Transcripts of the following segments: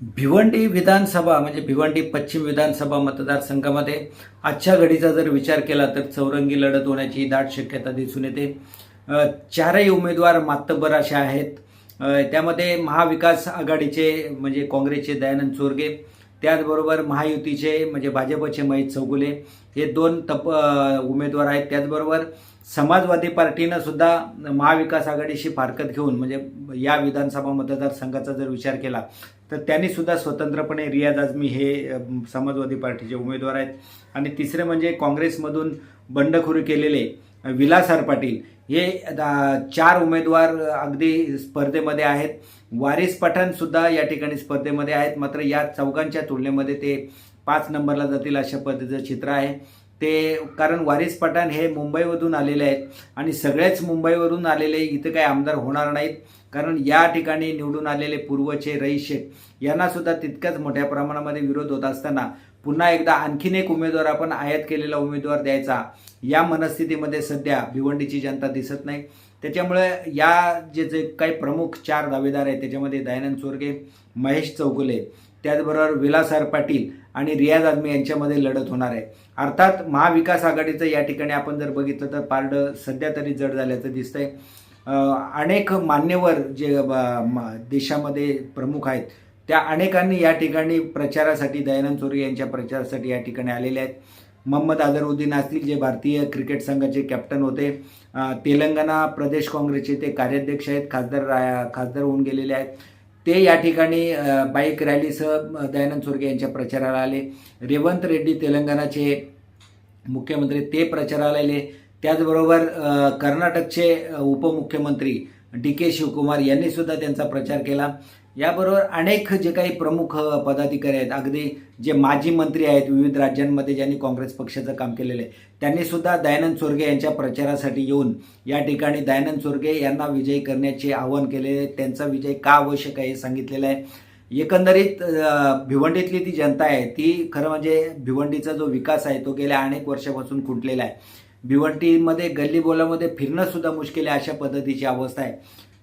भिवंडी विधानसभा म्हणजे भिवंडी पश्चिम विधानसभा मतदारसंघामध्ये आजच्या घडीचा जर विचार केला तर चौरंगी लढत होण्याची दाट शक्यता दिसून येते. चारही उमेदवार मातब्बर असे आहेत. त्यामध्ये महाविकास आघाडीचे म्हणजे काँग्रेसचे दयानंद चोरगे त्याचबरोबर महायुतीचे म्हणजे भाजपचे महेश चौगुले हे दोन तप उमेदवार आहेत. त्याचबरोबर समाजवादी पार्टीनं सुद्धा महाविकास आघाडीशी फारकत घेऊन म्हणजे या विधानसभा मतदारसंघाचा जर विचार केला तर त्यांनी सुद्धा स्वतंत्रपणे रियाज आझमी हे समाजवादी पार्टीचे उमेदवार आहेत. आणि तिसरे म्हणजे काँग्रेसमधून बंडखोरी केलेले विलासार पाटील हे चार उमेदवार अगदी स्पर्धेमध्ये आहेत. वारिस पठाण सुद्धा या ठिकाणी स्पर्धेमध्ये आहेत. मात्र या चौघांच्या तुलनेमध्ये ते पाच नंबरला जातील अशा पद्धतीचं चित्र आहे. ते कारण वारिस पठाण हे मुंबईमधून आलेले आहेत आणि सगळेच मुंबईवरून आलेले इथं काही आमदार होणार नाहीत. कारण या ठिकाणी निवडून आलेले पूर्वचे रईस यांनासुद्धा तितक्याच मोठ्या प्रमाणामध्ये विरोध होत असताना पुन्हा एकदा आणखीन एक उमेदवार आपण आयात केलेला उमेदवार द्यायचा. या मनस्थितीमध्ये सध्या भिवंडीची जनता दिसत नाही. त्याच्यामुळे या जे जे काही प्रमुख चार दावेदार आहेत त्याच्यामध्ये दयानंद चोरगे महेश चौगुले त्याचबरोबर विलासार पाटील आणि रियाज आदमी यांच्यामध्ये लढत होणार आहे. अर्थात महाविकास आघाडीचं या ठिकाणी आपण जर बघितलं तर पारडं सध्या तरी जड झाल्याचं दिसतंय. अनेक मान्यवर जे म- देशामध्ये प्रमुख आहेत त्या अनेकांनी या ठिकाणी प्रचारासाठी दयानंद चोरी यांच्या प्रचारासाठी या ठिकाणी आलेले आहेत. मोहम्मद अझरुद्दीन असतील जे भारतीय क्रिकेट संघाचे कॅप्टन होते तेलंगणा प्रदेश काँग्रेसचे ते कार्याध्यक्ष आहेत खासदार रा- खासदार होऊन गेलेले आहेत. ते या ठिकाणी बाईक रॅलीसह दयानंद चोरगे यांच्या प्रचाराला आले. रेवंत रेड्डी तेलंगणाचे मुख्यमंत्री ते प्रचाराला आले त्याचबरोबर कर्नाटकचे उपमुख्यमंत्री डी के शिवकुमार यांनी सुद्धा त्यांचा प्रचार केला. याबरोबर अनेक जे काही प्रमुख पदाधिकारी आहेत अगदी जे माजी मंत्री आहेत विविध राज्यांमध्ये ज्यांनी काँग्रेस पक्षाचं काम केलेलं आहे त्यांनी सुद्धा दयानंद सोरगे यांच्या प्रचारासाठी येऊन या ठिकाणी दयानंद सोरगे यांना विजयी करण्याचे आवाहन केलेले आहे. त्यांचा विजय का आवश्यक आहे हे सांगितलेलं आहे. एकंदरीत भिवंडीतली ती जनता आहे ती खरं म्हणजे भिवंडीचा जो विकास आहे तो गेल्या अनेक वर्षापासून खुंटलेला आहे. भिवंडीमध्ये गल्ली बोलामध्ये फिरणंसुद्धा मुश्किल आहे अशा पद्धतीची अवस्था आहे.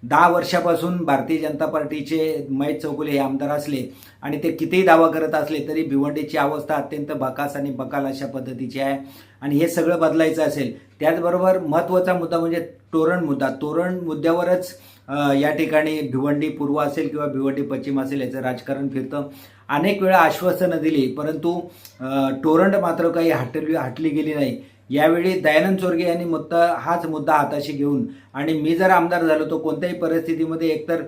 दहा वर्षापासून भारतीय जनता पार्टीचे महेश चौगुले हे आमदार असले आणि ते कितीही दावा करत असले तरी भिवंडीची अवस्था अत्यंत बकास आणि बकाल अशा पद्धतीची आहे. आणि हे सगळं बदलायचं असेल त्याचबरोबर महत्त्वाचा मुद्दा म्हणजे तोरण मुद्दा. तोरण मुद्द्यावरच या ठिकाणी भिवंडी पूर्व असेल किंवा भिवंडी पश्चिम असेल याचं राजकारण फिरतं. अनेक वेळा आश्वासनं दिली परंतु तोरण मात्र काही हटली हटली गेली नाही. यावेळी दयानंद चोरगे यांनी मुद्दा हाच मुद्दा हाताशी घेऊन आणि मी जर आमदार झालो तो कोणत्याही परिस्थितीमध्ये एकतर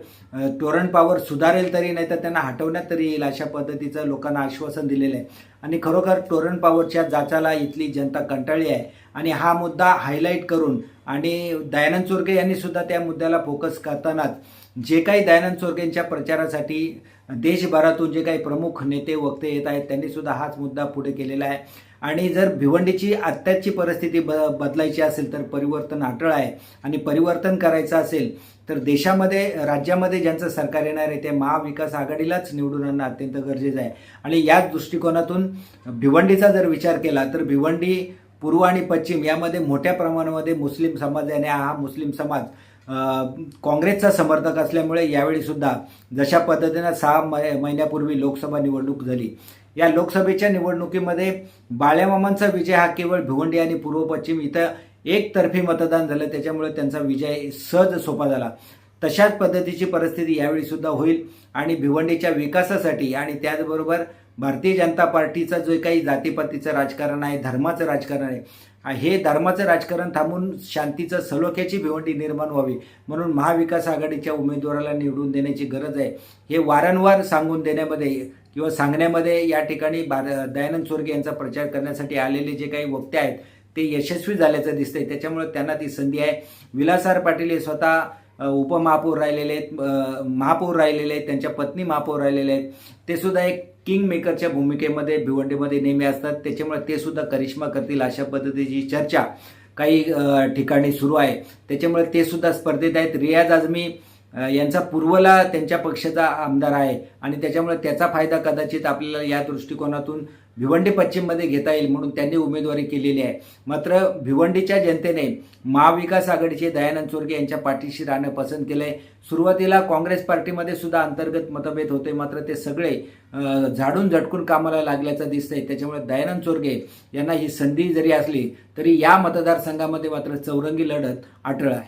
टोरण पॉवर सुधारेल तरी नाही तर त्यांना हटवण्यात तरी येईल अशा पद्धतीचं लोकांना आश्वासन दिलेलं आहे. आणि खरोखर टोरण पॉवरच्या जाचाला इथली जनता कंटाळली आहे. आणि हा मुद्दा हायलाईट करून आणि दयानंद चोरगे यांनी सुद्धा त्या मुद्द्याला फोकस करतानाच जे काही दयानंद सोरगेंच्या प्रचारासाठी देशभरातून जे काही प्रमुख नेते वक्ते येत आहेत त्यांनी सुद्धा हाच मुद्दा पुढे केलेला आहे. आणि जर भिवंडीची आत्ताची परिस्थिती ब बदलायची असेल तर परिवर्तन अटळ आहे. आणि परिवर्तन करायचं असेल तर देशामध्ये राज्यामध्ये ज्यांचं सरकार येणार आहे ते महाविकास आघाडीलाच निवडून आणणं अत्यंत गरजेचं आहे. आणि याच दृष्टिकोनातून भिवंडीचा जर विचार केला तर भिवंडी पूर्व आणि पश्चिम यामध्ये मोठ्या प्रमाणामध्ये मुस्लिम समाज आणि हा मुस्लिम समाज काँग्रेसचा समर्थक असल्यामुळे यावेळीसुद्धा जशा पद्धतीनं सहा मै- महिन्यापूर्वी लोकसभा निवडणूक झाली या लोकसभेच्या निवडणुकीमध्ये बाळ्यामामांचा विजय हा केवळ भिवंडी आणि पूर्व पश्चिम इथं एकतर्फी मतदान झालं त्याच्यामुळे त्यांचा विजय सहज सोपा झाला. तशाच पद्धतीची परिस्थिती यावेळीसुद्धा होईल आणि भिवंडीच्या विकासासाठी आणि त्याचबरोबर भारतीय जनता पार्टीचं जे काही जातीपातीचं राजकारण आहे धर्माचं राजकारण आहे हे धर्माचं राजकारण थांबून शांतीचं सलोख्याची भिवंडी निर्माण व्हावी म्हणून महाविकास आघाडीच्या उमेदवाराला निवडून देण्याची गरज आहे. हे वारंवार सांगून देण्यामध्ये किंवा सांगण्यामध्ये या ठिकाणी बार दयानंद चोरगे यांचा प्रचार करण्यासाठी आलेले जे काही वक्ते आहेत ते यशस्वी झाल्याचं दिसतंय. त्याच्यामुळे त्यांना ती संधी आहे. विलासार पाटील हे स्वतः उपमहापौर राहिलेले आहेत महापौर राहिलेले आहेत त्यांच्या पत्नी महापौर राहिलेले आहेत. ते सुद्धा एक किंग मेकरच्या भूमिकेमध्ये भिवंडीमध्ये नेहमी असतात. त्याच्यामुळे ते सुद्धा करिश्मा करतील अशा पद्धतीची चर्चा काही ठिकाणी सुरू आहे. त्याच्यामुळे ते सुद्धा स्पर्धेत आहेत. रियाज आझमी यांचा पूर्वला त्यांच्या पक्षाचा आमदार आहे आणि त्याच्यामुळे त्याचा फायदा कदाचित आपल्याला या दृष्टिकोनातून भिवंडी पश्चिममध्ये घेता येईल म्हणून त्यांनी उमेदवारी केलेली आहे. मात्र भिवंडीच्या जनतेने महाविकास आघाडीचे दयानंद चोरगे यांच्या पाठीशी राहणं पसंत केलंय. सुरुवातीला काँग्रेस पार्टीमध्ये सुद्धा अंतर्गत मतभेद होते मात्र ते सगळे झाडून झटकून कामाला लागल्याचं दिसतंय. त्याच्यामुळे दयानंद चोरगे यांना ही संधी जरी असली तरी या मतदारसंघामध्ये मात्र चौरंगी लढत अटळ आहे.